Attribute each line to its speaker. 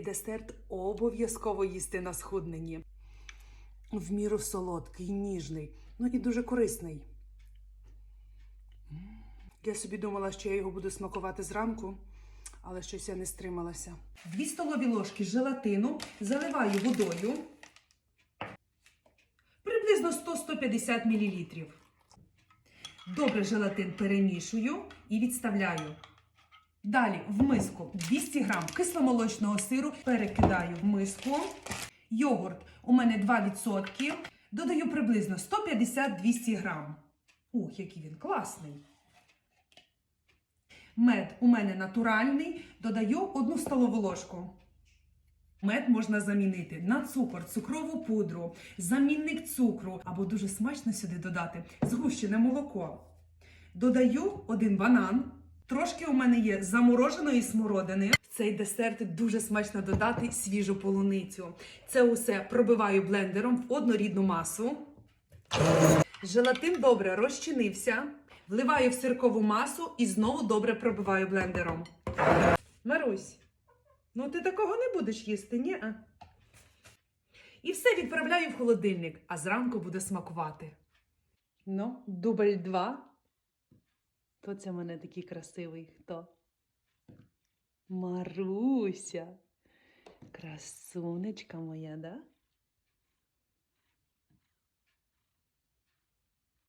Speaker 1: Цей десерт обов'язково їсти на схудненні. В міру солодкий, ніжний, ну і дуже корисний. Я собі думала, що я його буду смакувати зранку, але щось я не стрималася. Дві столові ложки желатину заливаю водою приблизно 100-150 мл. Добре желатин перемішую і відставляю. Далі в миску 200 грам кисломолочного сиру перекидаю в миску. Йогурт у мене 2%. Додаю приблизно 150-200 грам. Ух, який він класний. Мед у мене натуральний. Додаю 1 столову ложку. Мед можна замінити на цукор, цукрову пудру, замінник цукру або дуже смачно сюди додати згущене молоко. Додаю один банан. Трошки у мене є замороженої смородини. В цей десерт дуже смачно додати свіжу полуницю. Це усе пробиваю блендером в однорідну масу. Желатин добре розчинився. Вливаю в сиркову масу і знову добре пробиваю блендером. Марусь, ну ти такого не будеш їсти, ні? а? І все відправляю в холодильник, а зранку буде смакувати. Ну, дубль два. Хто це в мене такий красивий? Хто? Маруся. Красунечка моя, да?